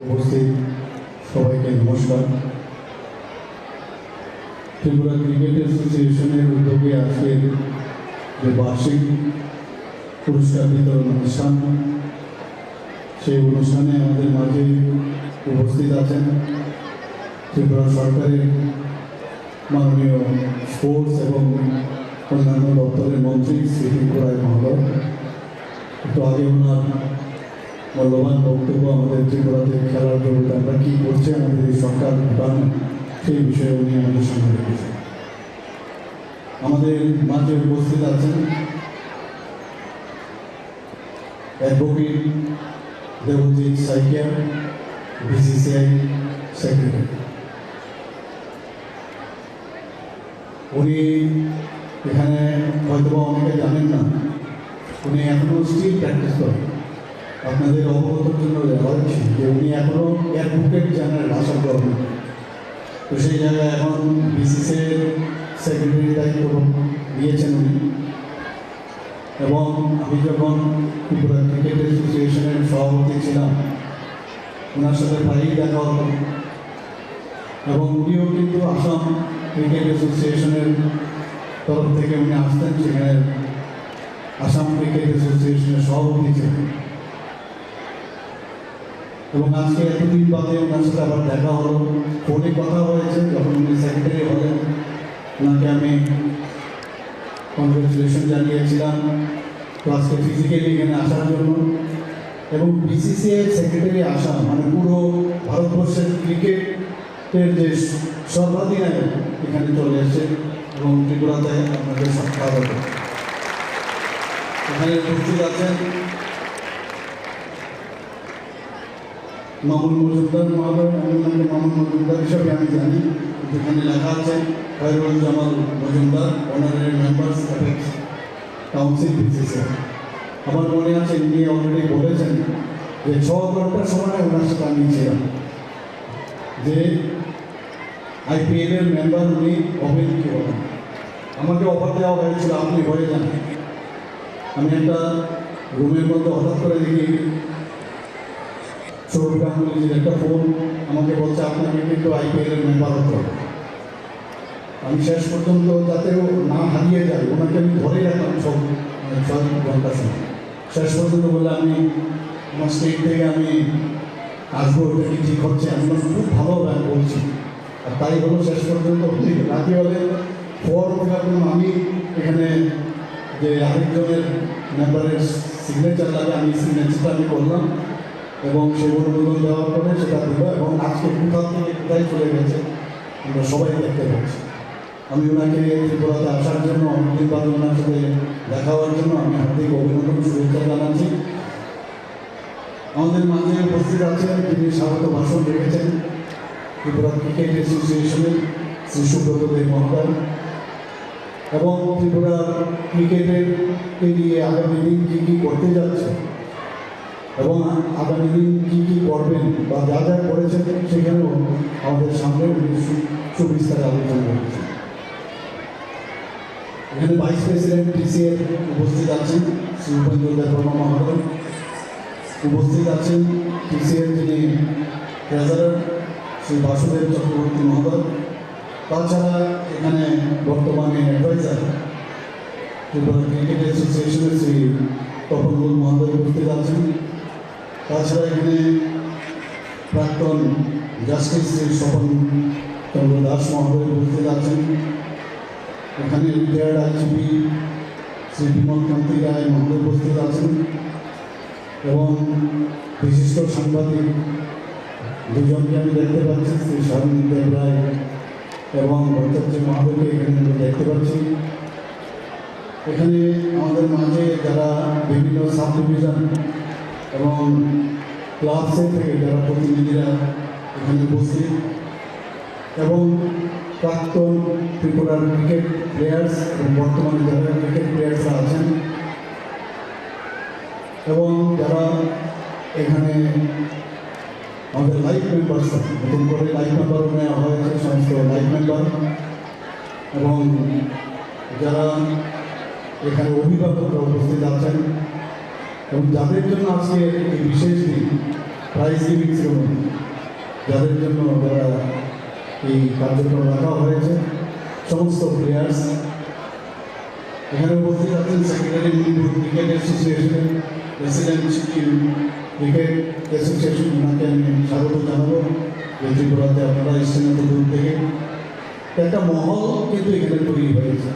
উপস্থিত। সবাইকে নমস্কার। ত্রিপুরা ক্রিকেট অ্যাসোসিয়েশনের উদ্যোগে আজকের যে বার্ষিক পুরস্কার বিতরণ অনুষ্ঠান, সেই অনুষ্ঠানে আমাদের মাঝে উপস্থিত আছেন ত্রিপুরা সরকারের মাননীয় স্পোর্টস এবং অন্যান্য দপ্তরের মন্ত্রী শ্রী ত্রিপুরায় মহোদয়। একটু আগে ওনার মূল্যবান বক্তব্য আমাদের ত্রিপুরাতে খেলার জগতে আমরা কী করছে? আমাদের এই সরকার ভুটান সেই বিষয়ে উনি আমাদের সঙ্গে রেখেছেন আমাদের মাঝে উপস্থিত আছেন advocate Devajit Saikia BCCI secretary উনি এখানে হয়তো অনেকে জানেন না, উনি এখনও স্টিল প্র্যাকটিস করেন। আপনাদের অবগতর জন্য বলছি যে উনি এখনও অ্যাডভোকেট জেনারেল আসাম গভর্নমেন্ট তো সেই জায়গায় এখন বিসিসের সেক্রেটারি দায়িত্ব নিয়েছেন উনি। এবং আমি যখন ত্রিপুরা ক্রিকেট অ্যাসোসিয়েশনের সভাপতি ছিলাম, ওনার সাথে প্রায়ই দেখা হতো। এবং উনিও কিন্তু আসাম ক্রিকেট অ্যাসোসিয়েশনের তরফ থেকে উনি আসতেন, সেখানে আসাম ক্রিকেট অ্যাসোসিয়েশনের সভাপতি ছিলেন। এবং আজকে এতদিন বাদে ওনার সাথে আবার দেখা হলো। ফোনে কথা হয়েছে, যখন উনি সেক্রেটারি হলেন, ওনাকে আমি কংগ্রেচুলেশন জানিয়েছিলাম ক্লাসকে ফিজিক্যালি এখানে আসার জন্য। এবং বিসিসিআই সেক্রেটারি আসা মানে পুরো ভারতবর্ষের ক্রিকেটের যে সর্বাধিনায়ক এখানে চলে এসেছে, এবং ত্রিপুরাতে আপনাদের স্বাগত এখানে উপস্থিত আছেন মামুন মজুমদার মহাদয়, আমি ওনাকে মামুন মজুমদার হিসাবে আমি জানি, যেখানে লেখা আছে, Khairul Jamal Majumder honorary apex council BCCI আমার মনে আছে, উনি অলরেডি বলেছেন যে ছ ঘণ্টার সময় ওনার সাথে আমি ছিলাম। যে আইপিএলের মেম্বার উনি হবেন কি হবেন আমাকে অফার দেওয়া হয়েছিল, আপনি হয়ে যান। আমি একটা রুমের মধ্যে হঠাৎ করে দেখি সৌরভ গাঙ্গুলির একটা ফোন আমাকে বলছে, আপনাকে কিন্তু আইপিএলের মেম্বার হতে হবে। আমি শেষ পর্যন্ত যাতে না হারিয়ে যায়, ওনাকে আমি ধরে রাখলাম সব মানে ছয় ঘণ্টার সময়। শেষ পর্যন্ত বললে, আমি আমার স্টেট থেকে আমি আসব ওটা কি ঠিক হচ্ছে? আমি খুব ভালো ব্যায়াম বলছি। আর তাই হলো শেষ পর্যন্ত রাতে হলে পর যখন আমি এখানে যে আরেকজনের মেম্বারের সিগনেচার লাগে, আমি সিগনেচারটা আমি করলাম। এবং দেওয়ার পরে সেটা এবং আজকে কোথাও থেকে কোথায় চলে গেছে। আমরা সবাই দেখতে পাচ্ছি। আমি ওনাকে ত্রিপুরাতে আসার জন্য অনেকদিন বাদে ওনার সাথে দেখা হওয়ার জন্য আমি হার্দিক অভিনন্দন, শুভেচ্ছা জানাচ্ছি। আমাদের মাঝে উপস্থিত আছেন তিনি স্বাগত ভাষণ রেখেছেন ত্রিপুরা ক্রিকেট অ্যাসোসিয়েশনের শ্রী সুব্রত দেব এবং ত্রিপুরা ক্রিকেটের নিয়ে আগামী দিন কী কী করতে যাচ্ছে এবং আগামী দিন কী কী করবেন বা যা যা করেছেন সেখানেও আমাদের সামনে সুবিস্তারে আলোচনা করেছেন এখানে ভাইস প্রেসিডেন্ট টিসিএর উপস্থিত আছেন শ্রী উপেন্দ্র দেববর্মা উপস্থিত আছেন টিসিএর যিনি ট্রেজারার শ্রী বাসুদেব চক্রবর্তী মহোদয়। তাছাড়া এখানে বর্তমানে অ্যাডভাইজার ত্রিপুরা ক্রিকেট অ্যাসোসিয়েশনের শ্রী তপনগুল মহোদয় উপস্থিত আছেন। তাছাড়া এখানে প্রাক্তন জাস্টিস শ্রী স্বপন চন্দ্র দাস মহোদয় উপস্থিত আছেন। এখানে রিটায়ার্ড আইজিপি শ্রী বিমল কান্তি রায় মহোদয় উপস্থিত আছেন এবং বিশিষ্ট সাংবাদিক দুজনকে আমি দেখতে পাচ্ছি, শ্রী স্বামী দেব রায় এবং ভট্টাচার্য মহাদেবকে এখানে আমি দেখতে পাচ্ছি। এখানে আমাদের মাঝে যারা বিভিন্ন সাব ডিভিশন এবং ক্লাবসের থেকে যারা প্রতিনিধিরা এখানে উপস্থিত এবং প্রাক্তন ত্রিপুরার ক্রিকেট প্লেয়ার্স এবং বর্তমানে যারা ক্রিকেট প্লেয়ার্সরা আছেন এবং যারা এখানে আমাদের লাইফ মেম্বার্স নতুন করে লাইফ মেম্বার নেওয়া হয়েছে, সমস্ত লাইফ মেম্বার এবং যারা এখানে অভিভাবকরা উপস্থিত আছেন এবং যাদের জন্য আজকে এই বিশেষ দিন প্রাইজ গিভিং যাদের জন্য যারা এই কার্যক্রম রাখা হয়েছে, সমস্ত প্লেয়ার্স এখানে উপস্থিত আছেন সেক্রেটারি মণিপুর ক্রিকেট অ্যাসোসিয়েশনের প্রেসিডেন্ট ক্রিকেট অ্যাসোসিয়েশন ওনাকে আমি স্বাগত জানাব। যে ত্রিপুরাতে আপনারা এসছেন দূর থেকে। একটা মহল কিন্তু এখানে তৈরি হয়েছে।